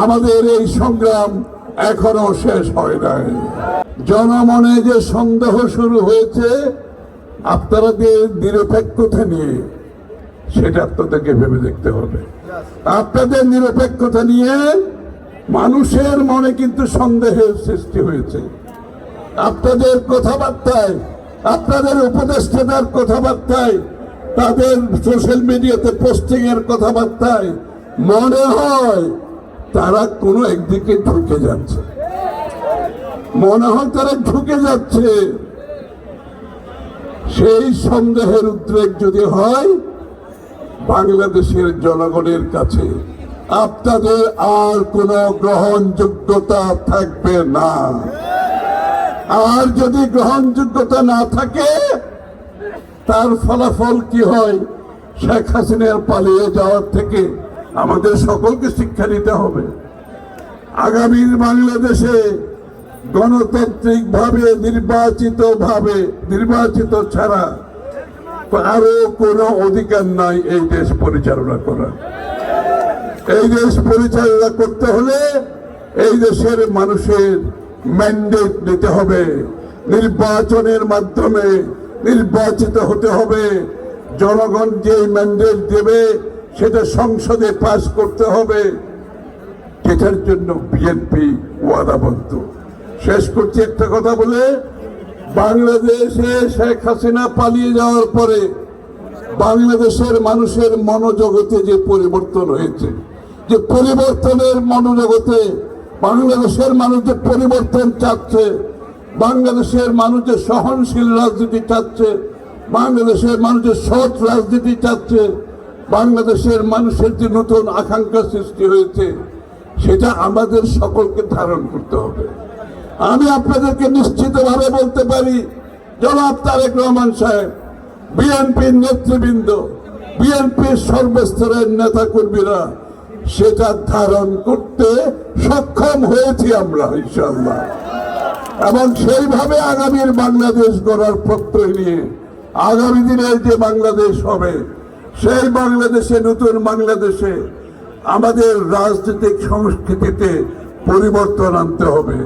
আমাদের এই সংগ্রাম এখনও শেষ হয় নাই। জনমনে যে সন্দেহ শুরু হয়েছে আপনাদের নিরপেক্ষতা নিয়ে, সেটা আপনাদেরকে ভেবে দেখতে হবে। আপনাদের নিরপেক্ষতা নিয়ে মানুষের মনে কিন্তু সন্দেহের সৃষ্টি হয়েছে। আপনাদের কথাবার্তায়, আপনাদের উপদেষ্টাদের কথাবার্তায়, তাদের সোশ্যাল মিডিয়াতে পোস্টিং এর কথাবার্তায় মনে হয় তারা কোনো একদিকে ঢুকে যাচ্ছে। মনে হয় তারা ঢুকে যাচ্ছে। সেই সন্দেহের উদ্রেক যদি হয়, বাংলাদেশের জনগণের কাছে আপনাদের আর কোনো গ্রহণযোগ্যতা থাকবে না। আর যদি গ্রহণযোগ্যতা না থাকে, তার ফলাফল কি হয়? শেখ হাসিনার পালিয়ে যাওয়ার থেকে আমাদের সকলকে শিক্ষা নিতে হবে। আগামীর বাংলাদেশে গণতান্ত্রিক ভাবে নির্বাচিত ভাবে নির্বাচিত ছাড়া কারও কোনো অধিকার নাই এই দেশ পরিচালনা করার। এই দেশ পরিচালনা করতে হলে এই দেশের মানুষের ম্যান্ডেট নিতে হবে। নির্বাচনের মাধ্যমে নির্বাচিত হতে হবে। জনগণ যে ম্যান্ডেট দেবে সেটা সংসদে পাশ করতে হবে। যেটার জন্য বিএনপি ওয়াদাবদ্ধ। শেষ করছি একটা কথা বলে, বাংলাদেশে শেখ হাসিনা পালিয়ে যাওয়ার পরে বাংলাদেশের মানুষের মনোজগতে যে পরিবর্তন হয়েছে, যে পরিবর্তনের মনোজগতে বাংলাদেশের মানুষ যে পরিবর্তন চাচ্ছে, বাংলাদেশের মানুষ যে সহনশীল রাজনীতি চাচ্ছে, বাংলাদেশের মানুষ যে সৎ রাজনীতি চাচ্ছে বাংলাদেশের মানুষের যে নতুন আকাঙ্ক্ষা সৃষ্টি হয়েছে, সেটা আমাদের সকলকে ধারণ করতে হবে। আমি আপনাদেরকে নিশ্চিতভাবে বলতে পারি, জনাব তারেক রহমান সাহেব, বিএনপির নেতৃবৃন্দ, বিএনপির সর্বস্তরের নেতা কর্মীরা সেটা ধারণ করতে সক্ষম হয়েছি আমরা ইনশাল্লাহ এবং সেইভাবে আগামীর বাংলাদেশ গড়ার প্রত্যয় নিয়ে, আগামী দিনের যে বাংলাদেশ হবে সেই বাংলাদেশে, নতুন বাংলাদেশে আমাদের রাজনৈতিক সংস্কৃতিতে পরিবর্তন আনতে হবে।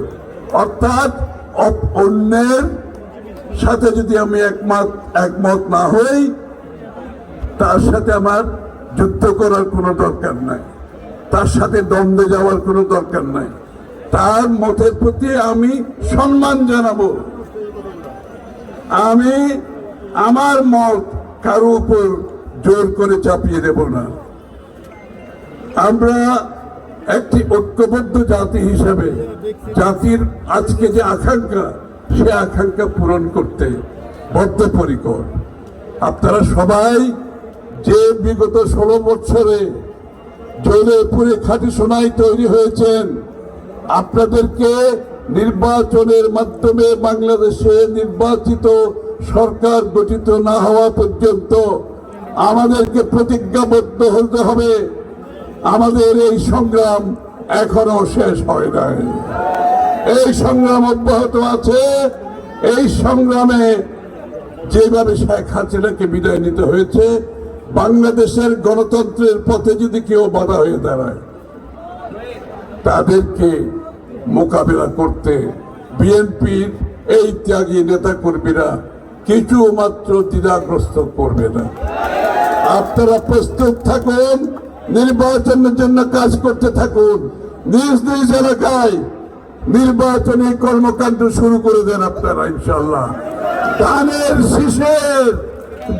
অর্থাৎ অন্যের সাথে যদি আমি একমত একমত না হই, তার সাথে আমার যুদ্ধ করার কোনো দরকার নাই। তার সাথে দ্বন্দ্বে যাওয়ার কোনো দরকার নাই। তার মতের প্রতি আমি সম্মান জানাব। আমি, আমার মত কারও উপর জোর করে চাপিয়ে দেব না। আমরা একটি ঐক্যবদ্ধ জাতি হিসেবে, জাতির আজকে যে আকাঙ্ক্ষা, সে আকাঙ্ক্ষা পূরণ করতে বদ্ধপরিকর। আপনারা সবাই যে বিগত ষোলো বছরে জলে পুরে খাঁটি সোনাই তৈরি হয়েছেন, আপনাদেরকে নির্বাচনের মাধ্যমে বাংলাদেশে নির্বাচিত সরকার গঠিত না হওয়া পর্যন্ত আমাদেরকে প্রতিজ্ঞাবদ্ধ হতে হবে। আমাদের এই সংগ্রাম এখনও শেষ হয় নাই। এই সংগ্রাম অব্যাহত আছে। এই সংগ্রামে যেভাবে শেখ হাসিনাকে বিদায় নিতে হয়েছে, বাংলাদেশের গণতন্ত্রের পথে যদি কেউ বাধা হয়ে দাঁড়ায়, তাদেরকে মোকাবেলা করতে বিএনপির এই ত্যাগী নেতা কর্মীরা কিছু মাত্র দ্বিধাগ্রস্ত করবে না। আপনারা প্রস্তুত থাকুন, নির্বাচনের জন্য কাজ করতে থাকুন। নিজ নিজ এলাকায় নির্বাচনী কর্মকাণ্ড শুরু করে দেন আপনারা ইনশাল্লাহ ধানের শীষের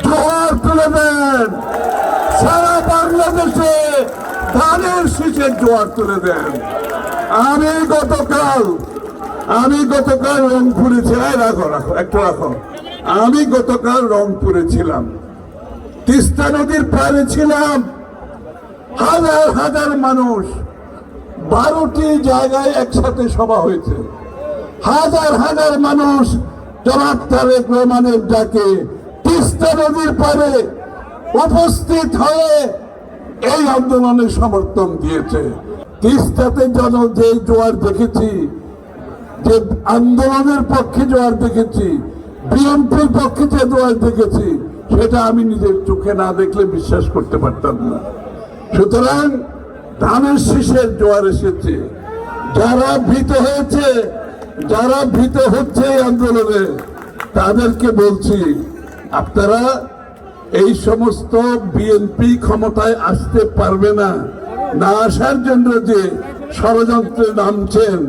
জোয়ার তুলে দেন। সারা বাংলাদেশে ধানের শীষের জোয়ার তুলে দেন। আমি গতকাল আমি গতকাল রংপুরে ছিলাম। রাখো রাখো, একটু রাখো। আমি গতকাল রংপুরে ছিলাম। তিস্তা নদীর পাড়ে ছিলাম। হাজার হাজার মানুষ বারোটি জায়গায় একসাথে সভা হয়েছে। হাজার হাজার মানুষ জনাব রহমানের ডাকে তিস্তা নদীর পারে উপস্থিত হয়ে এই আন্দোলনে সমর্থন দিয়েছে। তিস্তাতে জন যে জোয়ার দেখেছি, যে আন্দোলনের পক্ষে জোয়ার দেখেছি, বিএনপির পক্ষে যে জোয়ার দেখেছি সেটা আমি নিজের চোখে না দেখলে বিশ্বাস করতে পারতাম না। সুতরাং ধানের শীষের জোয়ার এসেছে। যারা ভীত হয়েছে, যারা ভীত হচ্ছে এই আন্দোলনে, তাদেরকে বলছি, আপনারা এই সমস্ত বিএনপি ক্ষমতায় আসতে পারবে না। না আসার জন্য যে ষড়যন্ত্রে নামছেন,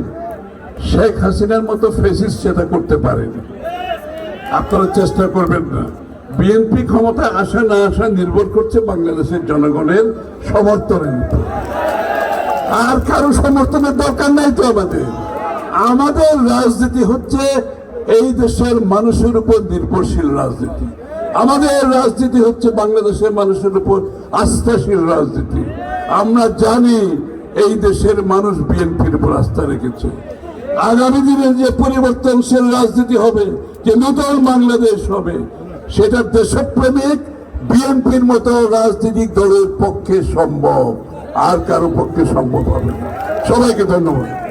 শেখ হাসিনার মতো ফেসিস সেটা করতে পারেন। আপনারা চেষ্টা করবেন না। বিএনপি ক্ষমতায় আসা না আসা নির্ভর করছে বাংলাদেশের জনগণের সমর্থনের উপর। আর কারও সমর্থনের দরকার নাই তো আমাদের। আমাদের রাজনীতি হচ্ছে এই দেশের মানুষের উপর নির্ভরশীল রাজনীতি। আমাদের রাজনীতি হচ্ছে বাংলাদেশের মানুষের উপর আস্থাশীল রাজনীতি। আমরা জানি এই দেশের মানুষ বিএনপির উপর আস্থা রেখেছে। আগামী দিনে যে পরিবর্তনশীল রাজনীতি হবে, যে নতুন বাংলাদেশ হবে সেটা দেশপ্রেমিক বিএনপির মতো রাজনৈতিক দলের পক্ষে সম্ভব। আর কারও পক্ষে সম্ভব হবে না। সবাইকে ধন্যবাদ।